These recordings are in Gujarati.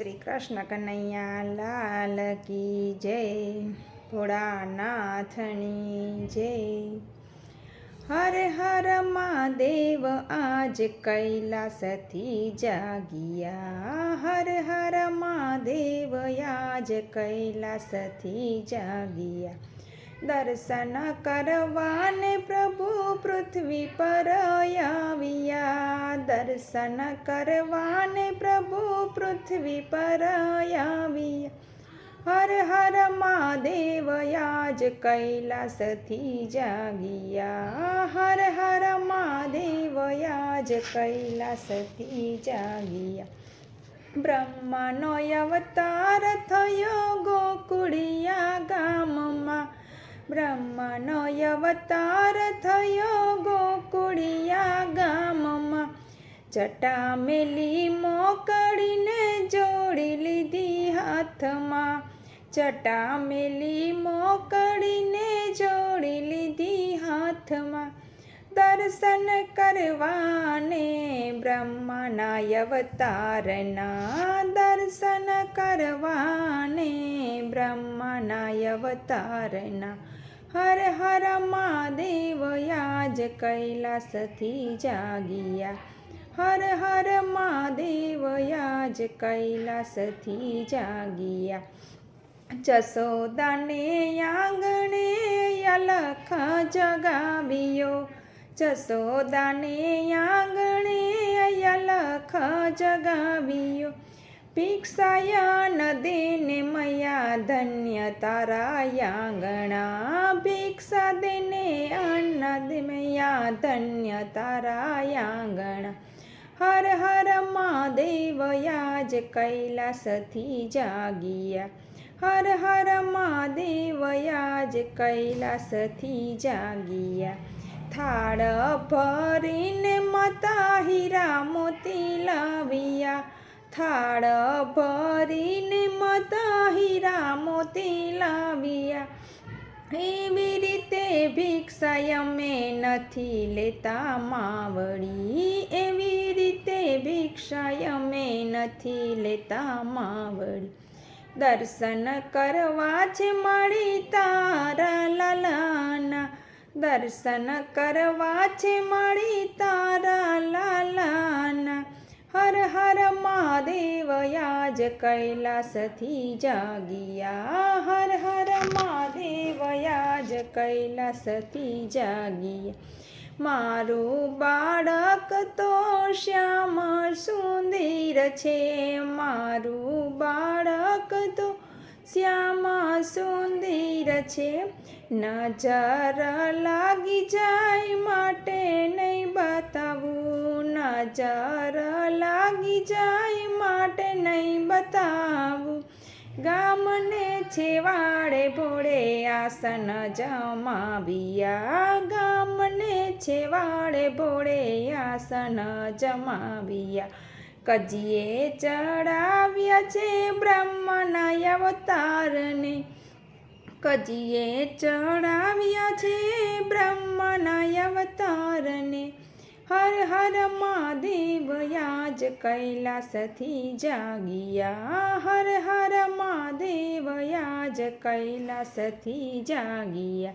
શ્રી કૃષ્ણ કનૈયા લાલ કી જય, ભોળાનાથની જય. હર હર મહાદેવ, આજ કૈલાસથી જાગિયા. હર હર મહાદેવ, આજ કૈલાસથી જાગિયા. દર્શન કરવાને પ્રભુ પૃથ્વી પર આવ્યા. દર્શન કરવાને પ્રભુ પૃથ્વી પર આવ્યા. હર હર મહાદેવ આજ કૈલાસથી જાગિયા. હર હર મહાદેવ આજ કૈલાસથી જાગિયા. બ્રહ્માનો અવતાર થયો ગોકુળિયા ગામમાં. બ્રહ્માનો અવતાર થયો ગોકુળિયા ગામમાં. જટા મેલી મોકળીને જોડી લીધી હાથમાં. જટા મેલી મોકળીને જોડી લીધી હાથમાં. દર્શન કરવાને બ્રહ્માના અવતારના દર્શન કરવાને બ્રહ્માના અવતારના હર હર મહાદેવ આજ કૈલાસથી જાગિયા. હર હર મહાદેવ આજ કૈલાસથી જાગિયા. જસોદાને આંગણે અલખ જગાવ્યો. જસોદાને આંગણે અલખ જગાવ્યો. ભિક્ષાયન દેને મયા ધન્ય તારા આંગણા ભિક્ષા દેને અન્ન મયા ધન્ય તારા આંગણા હર હર મહાદેવ યાજ કૈલાસથી જાગિયા હર હર મહાદેવ યાજ કૈલાસથી જાગિયા થાળ ભરીને મતા હીરા મોતી લાવ્યા થાળ ભરીને માતા હીરા મોતી લાવ્યા એવી રીતે ભિક્ષા અમે નથી લેતા માવડી. એવી રીતે ભિક્ષા અમે નથી લેતા માવડી. દર્શન કરવા છે મળી તારા લાલાના. દર્શન કરવા છે મળી તારા લાલાના. હર હર મહાદેવ યાજ કૈલાસથી જાગિયા હર હર મહાદેવ યાજ કૈલાસથી જાગિયા મારું બાળક તો શ્યામ સુંદર છે મારું બાળક તો શ્યામ સુંદર છે નજર લાગી જાય માટે નહીં બતાવું. નજર લાગી જાય માટે નહીં બતાવું. ગામને છેવાડે ભોળે આસન જમાવ્યા. ગામને છેવાડે ભોળે આસન જમાવ્યા. કજીએ ચડાવ્યા છે બ્રહ્મના અવતારને. કજીએ ચડાવ્યા છે બ્રહ્મના અવતારને. હર હર મહાદેવ આજ કૈલાસથી જાગિયા. હર હર મહાદેવ આજ કૈલાસથી જાગિયા.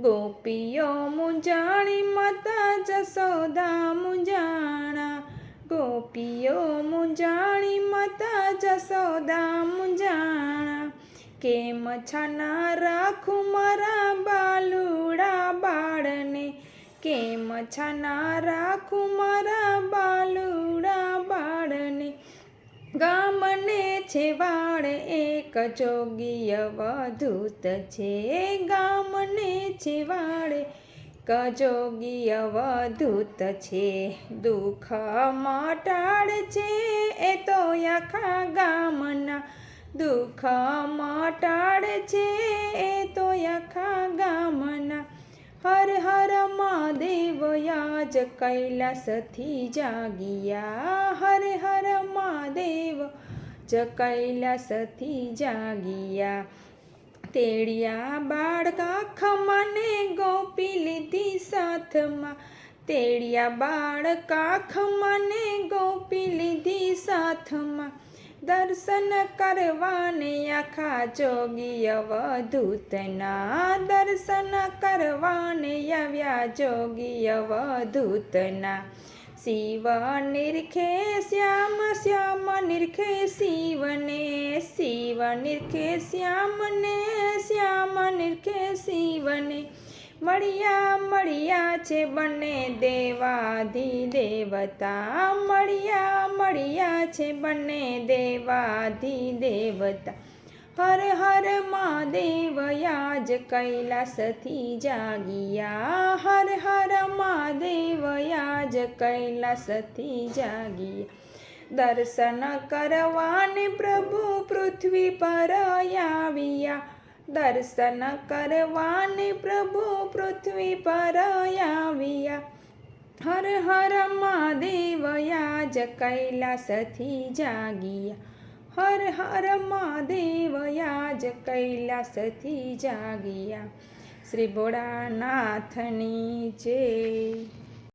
ગોપીઓ મુંજાણી મત જસોદા મુંજાણા ગોપીઓ મુંજાણી માતા જસોદા મુંજાણા કેમ છાના રાખું મારા બાલુડા બાળને? કેમ છાના રાખું મારા બાલુડા બાળને? ગામને છેવાડ એક જોગીય વધૂત છે. ગામને છેવાડે કજોગીય અવધૂત છે. દુઃખ મટાડ છે. એ તો આખા ગામના દુઃખ મટાડ છે. એ તો આખા ગામના હર હર મહાદેવ યાજ કૈલાસથી જાગિયા. હર હર મહાદેવ જ કૈલાસથી જાગિયા. તેડિયા બાળકા ખમાને ગોપી લીધી સાથમાં. તેડિયા બાળકા ખમાને ગોપી લીધી સાથમાં. દર્શન કરવાને આખા જોગીય અવધૂતના દર્શન કરવાને આવ્યા જોગીય વધૂતના શિવ નિરખે શ્યામ શ્યામ નિરખે શિવને શિવ નિરખે શ્યામને, શ્યામ નિરખે શિવને. મળ્યા મળ્યા છે બંને દેવાધી દેવતા મળ્યા મળ્યા છે બંને દેવાધી દેવતા હર હર મહાદેવ યાજ કૈલાસથી જાગિયા. હર હર મહાદેવ યાજ કૈલાસથી જાગિયા. દર્શન કરવાને પ્રભુ પૃથ્વી પર આવ્યા. દર્શન કરવાને પ્રભુ પૃથ્વી પર આવ્યા. હર હર મહાદેવ યાજ કૈલાસથી જાગિયા. હર હર મહાદેવ યાજ કૈલાસથી જાગ્યા. શ્રી ભોળાનાથની જય.